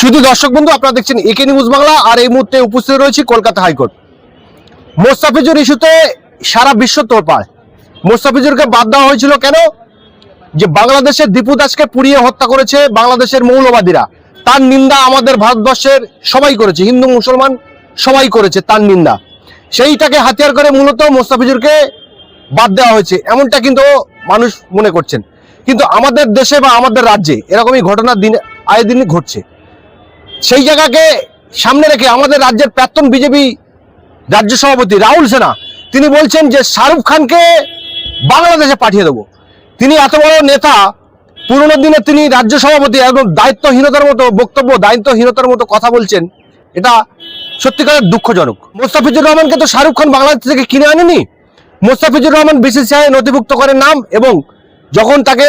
শুধু দর্শক বন্ধু, আপনারা দেখছেন একে নিউজ বাংলা, আর এই মুহূর্তে উপস্থিত রয়েছে কলকাতা হাইকোর্ট। মোস্তাফিজুর ইস্যুতে সারা বিশ্ব তোলপাড় মোস্তাফিজুরকে বাদ দেওয়া হয়েছিল কেন? যে বাংলাদেশের দীপু দাসকে পুড়িয়ে হত্যা করেছে বাংলাদেশের মৌলবাদীরা। তার নিন্দা আমাদের ভারতবর্ষের সবাই করেছে, হিন্দু, মুসলমান সবাই করেছে তার নিন্দা। সেইটাকে হাতিয়ার করে মূলত মোস্তাফিজুরকে বাদ দেওয়া হয়েছে, এমনটা কিন্তু মানুষ মনে করছেন। কিন্তু আমাদের দেশে বা আমাদের রাজ্যে এরকমই ঘটনা দিন আয়ে দিনই ঘটছে। সেই জায়গাকে সামনে রেখে আমাদের রাজ্যের প্রাক্তন বিজেপি রাজ্য সভাপতি রাহুল সেনা, তিনি বলছেন যে শাহরুখ খানকে বাংলাদেশে পাঠিয়ে দেবো। তিনি এত বড় নেতা, পুরোনো দিনে তিনি রাজ্য সভাপতি একদম দায়িত্বহীনতার মতো বক্তব্য, দায়িত্বহীনতার মতো কথা বলছেন। এটা সত্যিকারের দুঃখজনক। মোস্তাফিজুর রহমানকে তো শাহরুখ খান বাংলাদেশ থেকে কিনে আনেনি। মোস্তাফিজুর রহমান বিসিসিআই নথিভুক্ত করে নাম এবং যখন তাকে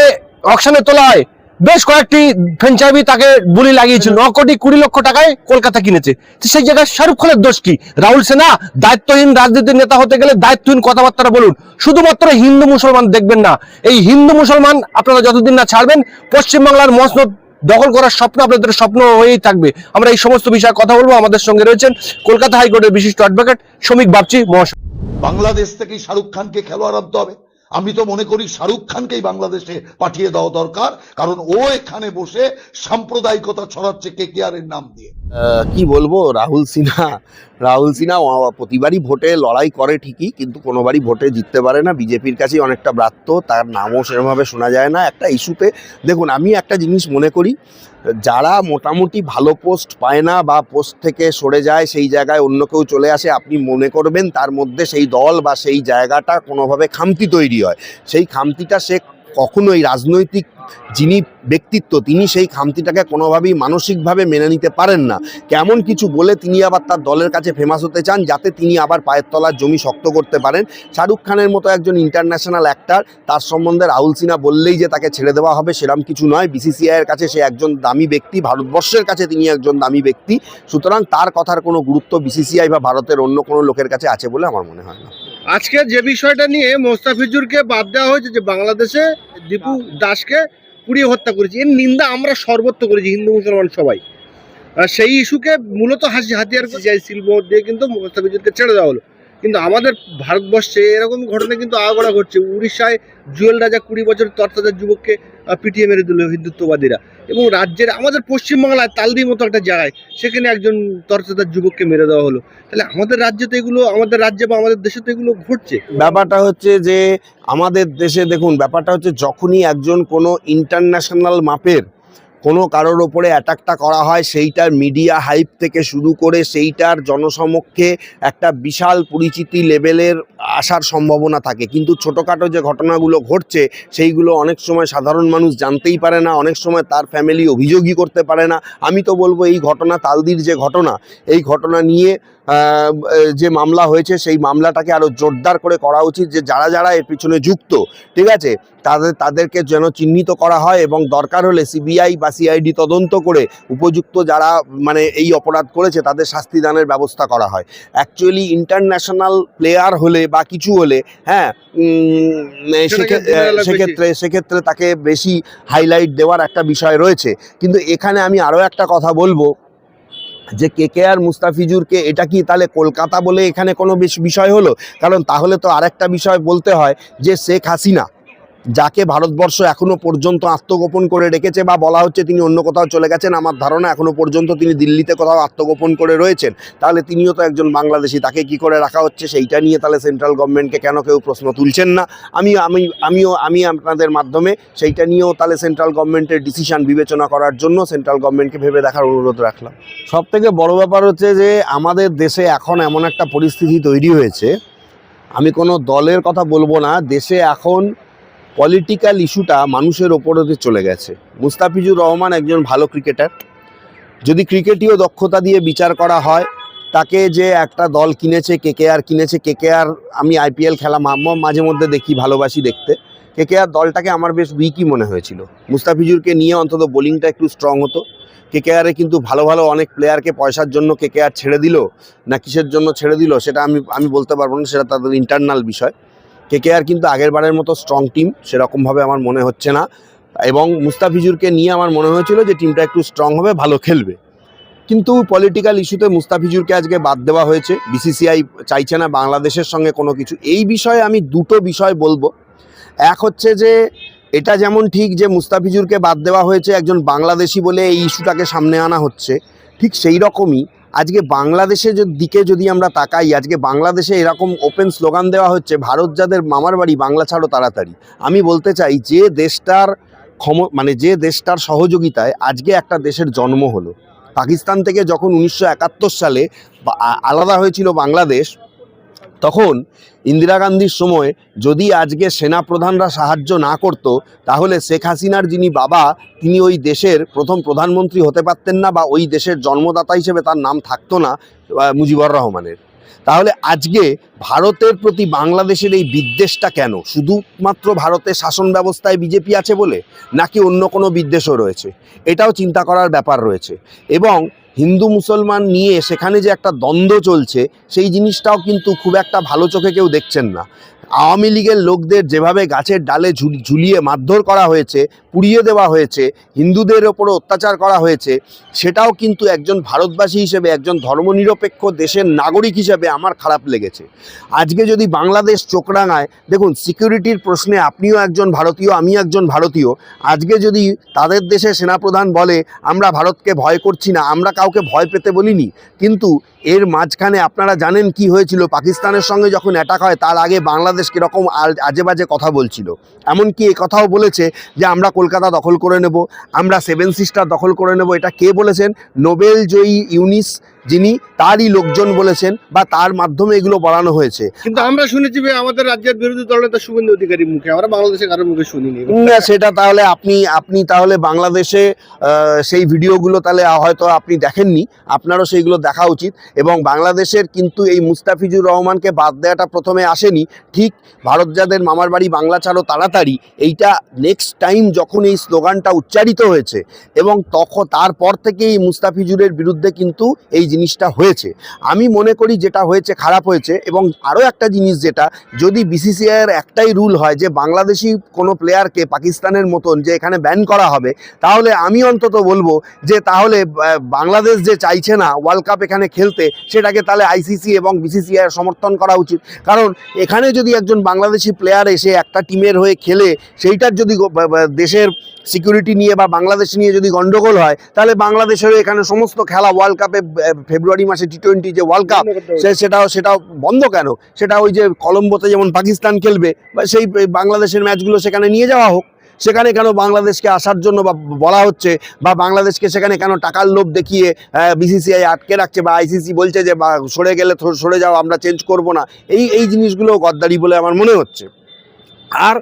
অকশনে তোলা হয় বেশ কয়েকটি ফ্র্যাঞ্চাইজি তাকে বুলি লাগিয়েছিল। ন কোটি কুড়ি লক্ষ টাকায় কলকাতা কিনেছে। সেই জায়গায় শাহরুখ খানের দোষ কি? রাহুল সেনা দায়িত্বহীন রাজনীতির নেতা হতে গেলে দায়িত্বহীন কথাবার্তা বলুন। শুধুমাত্র হিন্দু মুসলমান দেখবেন না। এই হিন্দু মুসলমান আপনারা যতদিন না ছাড়বেন, পশ্চিমবাংলার মসনদ দখল করার স্বপ্ন আপনাদের স্বপ্ন হয়েই থাকবে। আমরা এই সমস্ত বিষয়ে কথা বলব। আমাদের সঙ্গে রয়েছেন কলকাতা হাইকোর্টের বিশিষ্ট অ্যাডভোকেট শ্রমিক বাগচি মহাশয়। বাংলাদেশ থেকেই শাহরুখ খানকে খেলোয়াড় আনতে হবে। আমি তো মনে করি শাহরুখ খানকেই বাংলাদেশে পাঠিয়ে দেওয়া দরকার, কারণ ও এখানে বসে সাম্প্রদায়িকতা ছড়াচ্ছে কে কে আর এর নাম দিয়ে। কি বলব? রাহুল সিনহা রাহুল সিনহা প্রতিবারই ভোটে লড়াই করে ঠিকই, কিন্তু কোনোবারই ভোটে জিততে পারে না। বিজেপির কাছেই অনেকটা ব্রাত্য, তার নামও সেরকমভাবে শোনা যায় না। একটা ইস্যুতে, দেখুন, আমি একটা জিনিস মনে করি, যারা মোটামুটি ভালো পোস্ট পায় না বা পোস্ট থেকে সরে যায় সেই জায়গায় অন্য কেউ চলে আসে, আপনি মনে করবেন তার মধ্যে সেই দল বা সেই জায়গাটা কোনোভাবে খামতি তৈরি হয়। সেই খামতিটা সে কখনোই রাজনৈতিক যিনি ব্যক্তিত্ব, তিনি সেই খামতিটাকে কোনোভাবেই মানসিকভাবে মেনে নিতে পারেন না। কেমন কিছু বলে তিনি আবার তার দলের কাছে ফেমাস হতে চান, যাতে তিনি আবার পায়ের তলার জমি শক্ত করতে পারেন। শাহরুখ খানের মতো একজন ইন্টারন্যাশনাল অ্যাক্টার তার সম্বন্ধে রাহুল সিনহা বললেই যে তাকে ছেড়ে দেওয়া হবে সেরম কিছু নয়। বিসিসিআইয়ের কাছে সে একজন দামি ব্যক্তি, ভারতবর্ষের কাছে তিনি একজন দামি ব্যক্তি। সুতরাং তার কথার কোনো গুরুত্ব বিসিসিআই বা ভারতের অন্য কোনো লোকের কাছে আছে বলে আমার মনে হয় না। আজকে যে বিষয়টা নিয়ে মোস্তাফিজুরকে বাদ দেওয়া হয়েছে যে বাংলাদেশে দীপু দাসকে পুড়িয়ে হত্যা করেছে, এর নিন্দা আমরা সর্বত্র করেছি, হিন্দু মুসলমান সবাই। সেই ইস্যুকে মূলত হাসি হাতিয়ার শিল্প দিয়ে কিন্তু মোস্তাফিজুরকে ছেড়ে দেওয়া হলো। কিন্তু আমাদের ভারতবর্ষে এরকম ঘটনা কিন্তু আগড়া ঘটছে। উড়িষ্যায় জুয়েল রাজা কুড়ি বছর তরতাজা যুবককে পিটিয়ে মেরে দিল হিন্দুত্ববাদীরা। এবং রাজ্যের, আমাদের পশ্চিমবাংলায় তালদি মতো একটা জায়গায় সেখানে একজন তরতাজার যুবককে মেরে দেওয়া হলো। তাহলে আমাদের রাজ্যে তো এগুলো, আমাদের রাজ্যে বা আমাদের দেশে তো এগুলো ঘটছে। ব্যাপারটা হচ্ছে যে আমাদের দেশে দেখুন, ব্যাপারটা হচ্ছে যখনই একজন কোনো ইন্টারন্যাশনাল মাপের কোনো কারোর ওপরে অ্যাটাকটা করা হয়, সেইটার মিডিয়া হাইপ থেকে শুরু করে সেইটার জনসমক্ষে একটা বিশাল পরিচিতি লেভেলের আসার সম্ভাবনা থাকে। কিন্তু ছোটোখাটো যে ঘটনাগুলো ঘটছে, সেইগুলো অনেক সময় সাধারণ মানুষ জানতেই পারে না, অনেক সময় তার ফ্যামিলি অভিযোগই করতে পারে না। আমি তো বলব, এই ঘটনা, তালদির যে ঘটনা, এই ঘটনা নিয়ে যে মামলা হয়েছে সেই মামলাটাকে আরও জোরদার করে করা উচিত যে যারা যারা এর পিছনে যুক্ত ঠিক আছে? তাদের তাদেরকে যেন চিহ্নিত করা হয় এবং দরকার হলে সিবিআই বা সিআইডি তদন্ত করে উপযুক্ত যারা মানে এই অপরাধ করেছে তাদের শাস্তি দানের ব্যবস্থা করা হয়। অ্যাকচুয়ালি ইন্টারন্যাশনাল প্লেয়ার হলে বা কিছু হলে হ্যাঁ। সেক্ষেত্রে সেক্ষেত্রে তাকে বেশি হাইলাইট দেওয়ার একটা বিষয় রয়েছে। কিন্তু এখানে আমি আরও একটা কথা বলব যে কে কে আর মুস্তাফিজুরকে এটা কি তাহলে কলকাতা বলে এখানে কোনো বিষয় হলো? কারণ তাহলে তো আরেকটা বিষয় বলতে হয় যে শেখ হাসিনা যাকে ভারতবর্ষ এখনও পর্যন্ত আত্মগোপন করে রেখেছে বা বলা হচ্ছে তিনি অন্য কোথাও চলে গেছেন, আমার ধারণা এখনও পর্যন্ত তিনি দিল্লিতে কোথাও আত্মগোপন করে রয়েছেন। তাহলে তিনিও তো একজন বাংলাদেশি, তাকে কি করে রাখা হচ্ছে সেইটা নিয়ে তাহলে সেন্ট্রাল গভর্নমেন্টকে কেন কেউ প্রশ্ন তুলছেন না? আমি আমি, আমিও, আমি আপনাদের মাধ্যমে সেইটা নিয়েও তাহলে সেন্ট্রাল গভর্নমেন্টের ডিসিশন বিবেচনা করার জন্য সেন্ট্রাল গভর্নমেন্টকে ভেবে দেখার অনুরোধ রাখলাম। সব থেকে বড় ব্যাপার হচ্ছে যে আমাদের দেশে এখন এমন একটা পরিস্থিতি তৈরি হয়েছে। আমি কোনো দলের কথা বলব না, দেশে এখন পলিটিক্যাল ইস্যুটা মানুষের ওপরে চলে গেছে। মুস্তাফিজুর রহমান একজন ভালো ক্রিকেটার যদি ক্রিকেটীয় দক্ষতা দিয়ে বিচার করা হয়, তাকে যে একটা দল কিনেছে কে আর কিনেছে কে আর আমি আইপিএল খেলা মাঝে মধ্যে দেখি, ভালোবাসি দেখতে। কে আর দলটাকে আমার বেশ উইকই মনে হয়েছিল। মুস্তাফিজুরকে নিয়ে অন্তত বোলিংটা একটু স্ট্রং হতো। কেকেআরে কিন্তু ভালো ভালো অনেক প্লেয়ারকে পয়সার জন্য কেকেআর ছেড়ে দিল, না কিসের জন্য ছেড়ে দিল, সেটা আমি আমি বলতে পারব না, সেটা তাদের ইন্টারনাল বিষয়। কেকেআর কিন্তু আগের বারের মতো স্ট্রং টিম সেরকমভাবে আমার মনে হচ্ছে না। এবং মুস্তাফিজুরকে নিয়ে আমার মনে হয়েছিল যে টিমটা একটু স্ট্রং হবে, ভালো খেলবে। কিন্তু পলিটিক্যাল ইস্যুতে মুস্তাফিজুরকে আজকে বাদ দেওয়া হয়েছে। বিসিসিআই চাইছে না, বাংলাদেশের সঙ্গে কোনো কিছু। এই বিষয়ে আমি দুটো বিষয় বলব। এক হচ্ছে যে, এটা যেমন ঠিক যে মুস্তাফিজুরকে বাদ দেওয়া হয়েছে, একজন বাংলাদেশি বলে এই ইস্যুটাকে সামনে আনা হচ্ছে, ঠিক সেই রকমই আজকে বাংলাদেশের দিকে যদি আমরা তাকাই, আজকে বাংলাদেশে এরকম ওপেন স্লোগান দেওয়া হচ্ছে, ভারত যাদের মামার বাড়ি, বাংলা ছাড়ো তাড়াতাড়ি। আমি বলতে চাই, যে দেশটার ক্ষম মানে যে দেশটার সহযোগিতায় আজকে একটা দেশের জন্ম হলো। পাকিস্তান থেকে যখন উনিশশো একাত্তর সালে আলাদা হয়েছিল বাংলাদেশ তখন ইন্দিরা গান্ধীর সময় যদি আজকে সেনাপ্রধানরা সাহায্য না করত, তাহলে শেখ হাসিনার যিনি বাবা, তিনি ওই দেশের প্রথম প্রধানমন্ত্রী হতে পারতেন না বা ওই দেশের জন্মদাতা হিসেবে তার নাম থাকতো না মুজিবুর রহমানের। তাহলে আজকে ভারতের প্রতি বাংলাদেশের এই বিদ্বেষটা কেন? শুধুমাত্র ভারতের শাসন ব্যবস্থায় বিজেপি আছে বলে, নাকি অন্য কোনো বিদ্বেষও রয়েছে? এটাও চিন্তা করার ব্যাপার রয়েছে। এবং হিন্দু মুসলমান নিয়ে সেখানে যে একটা দ্বন্দ্ব চলছে, সেই জিনিসটাও কিন্তু খুব একটা ভালো চোখে কেউ দেখছেন না। আওয়ামী লীগের লোকদের যেভাবে গাছের ডালে ঝুল- ঝুলিয়ে মারধর করা হয়েছে, পুড়িয়ে দেওয়া হয়েছে, হিন্দুদের ওপরও অত্যাচার করা হয়েছে, সেটাও কিন্তু একজন ভারতবাসী হিসেবে, একজন ধর্মনিরপেক্ষ দেশের নাগরিক হিসেবে আমার খারাপ লেগেছে। আজকে যদি বাংলাদেশ চোখরাঙায় দেখুন, সিকিউরিটির প্রশ্নে আপনিও একজন ভারতীয় আমি একজন ভারতীয়, আজকে যদি তাদের দেশে সেনাপ্রধান বলে, আমরা ভারতকে ভয় করছি না, আমরা কাউকে ভয় পেতে বলিনি, কিন্তু এর মাঝখানে আপনারা জানেন কি হয়েছিল? পাকিস্তানের সঙ্গে যখন অ্যাটাক হয়, তার আগে বাংলাদেশ কীরকম আজে বাজে কথা বলছিল। এমনকি এ কথাও বলেছে যে আমরা কলকাতা দখল করে নেব, আমরা সেভেন সিস্টার দখল করে নেব, এটা কে বলেছেন? নোবেল জয়ী ইউনিস যিনি তারই লোকজন বলেছেন বা তার মাধ্যমে এগুলো বলানো হয়েছে। কিন্তু আমরা শুনেছি যে আমাদের রাজ্যের বিরোধী দলনেতা শুভেন্দু অধিকারী মুখে আমরা বাংলাদেশে কারোর মুখে শুনিনি। না সেটা তাহলে আপনি আপনি তাহলে বাংলাদেশে সেই ভিডিওগুলো তাহলে হয়তো আপনি দেখেননি আপনারও সেইগুলো দেখা উচিত। এবং বাংলাদেশের কিন্তু এই মুস্তাফিজুর রহমানকে বাদ দেওয়াটা প্রথমে আসেনি ঠিক ভারত যাদের মামার বাড়ি বাংলা ছাড়ো তাড়াতাড়ি এইটা নেক্সট টাইম যখন এই স্লোগানটা উচ্চারিত হয়েছে এবং তখন তারপর থেকে এই মুস্তাফিজুরের বিরুদ্ধে কিন্তু এই জিনিসটা হয়েছে। আমি মনে করি যেটা হয়েছে খারাপ হয়েছে এবং আরও একটা জিনিস যেটা, যদি বিসিসিআইয়ের একটাই রুল হয় যে বাংলাদেশি কোনো প্লেয়ারকে পাকিস্তানের মতন যে এখানে ব্যান করা হবে, তাহলে আমি অন্তত বলব যে তাহলে বাংলাদেশ যে চাইছে না ওয়ার্ল্ড কাপ এখানে খেলতে, সেটাকে তাহলে আইসিসি এবং বিসিসিআইয়ের সমর্থন করা উচিত। কারণ এখানে যদি একজন বাংলাদেশি প্লেয়ার এসে একটা টিমের হয়ে খেলে, সেইটার যদি দেশের সিকিউরিটি নিয়ে বা বাংলাদেশ নিয়ে যদি গন্ডগোল হয় তাহলে বাংলাদেশের এখানে সমস্ত খেলা ওয়ার্ল্ড কাপে ফেব্রুয়ারি মাসে টি টোয়েন্টি যে ওয়ার্ল্ড কাপ সে সেটাও সেটাও বন্ধ কেন? সেটা ওই যে কলম্বোতে যেমন পাকিস্তান খেলবে বা সেই বাংলাদেশের ম্যাচগুলো সেখানে নিয়ে যাওয়া হোক সেখানে কেন বাংলাদেশকে আসার জন্য বা বলা হচ্ছে বা বাংলাদেশকে সেখানে কেন টাকার লোভ দেখিয়ে বিসিসিআই আটকে রাখছে বা আইসিসি বলছে যে বা সরে গেলে সরে যাও আমরা চেঞ্জ করব না এই এই জিনিসগুলো গদ্দারি বলে আমার মনে হচ্ছে। আর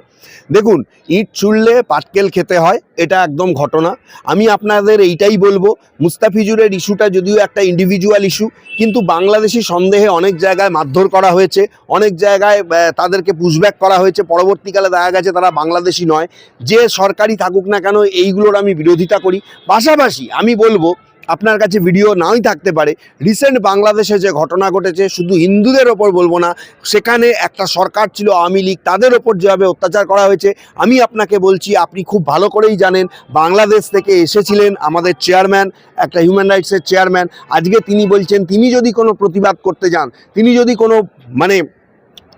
দেখুন, ইট ছুড়লে পাটকেল খেতে হয়, এটা একদম ঘটনা। আমি আপনাদের এইটাই বলব, মুস্তাফিজুরের ইস্যুটা যদিও একটা ইন্ডিভিজুয়াল ইস্যু কিন্তু বাংলাদেশি সন্দেহে অনেক জায়গায় মারধর করা হয়েছে, অনেক জায়গায় তাদেরকে পুশব্যাক করা হয়েছে, পরবর্তীকালে দেখা গেছে তারা বাংলাদেশি নয়। যে সরকারি থাকুক না কেন, এইগুলোর আমি বিরোধিতা করি। পাশাপাশি আমি বলব আপনার কাছে ভিডিও নাই থাকতে পারে। রিসেন্ট বাংলাদেশে যে ঘটনা ঘটেছে, শুধু হিন্দুদের ওপর বলব না, সেখানে একটা সরকার ছিল, আওয়ামী লীগ, তাদের ওপর যেভাবে অত্যাচার করা হয়েছে, আমি আপনাকে বলছি, আপনি খুব ভালো করেই জানেন, বাংলাদেশ থেকে এসেছিলেন আমাদের চেয়ারম্যান একটা হিউম্যান রাইটসের চেয়ারম্যান আজকে তিনি বলছেন, তিনি যদি কোনো প্রতিবাদ করতে যান, তিনি যদি কোনো মানে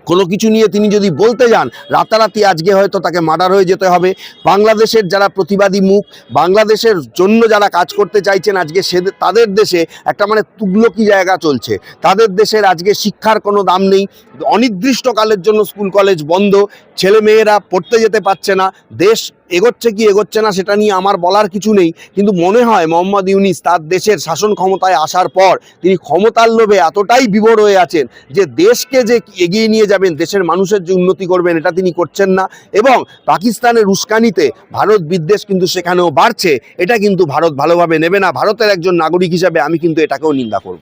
কোনো কিছু নিয়ে তিনি যদি বলতে যান, রাতারাতি আজকে হয়তো তাকে মার্ডার হয়ে যেতে হবে। বাংলাদেশের যারা প্রতিবাদী মুখ, বাংলাদেশের জন্য যারা কাজ করতে চাইছেন আজকে সে তাদের দেশে একটা মানে তুগলকি জায়গা চলছে। তাদের দেশের আজকে শিক্ষার কোনো দাম নেই। অনির্দিষ্টকালের জন্য স্কুল, কলেজ বন্ধ। ছেলে মেয়েরা পড়তে যেতে পারছে না। দেশ এগোচ্ছে কি এগোচ্ছে না সেটা নিয়ে আমার বলার কিছু নেই। কিন্তু মনে হয় মোহাম্মদ ইউনিস তার দেশের শাসন ক্ষমতায় আসার পর তিনি ক্ষমতার লোভে এতটাই বিভোর হয়ে আছেন যে দেশকে যে এগিয়ে নিয়ে যাবেন, দেশের মানুষের যে উন্নতি করবেন, এটা তিনি করছেন না। এবং পাকিস্তানের উস্কানিতে ভারত বিদ্বেষ কিন্তু সেখানেও বাড়ছে। এটা কিন্তু ভারত ভালোভাবে নেবে না। ভারতের একজন নাগরিক হিসাবে আমি কিন্তু এটাকেও নিন্দা করব।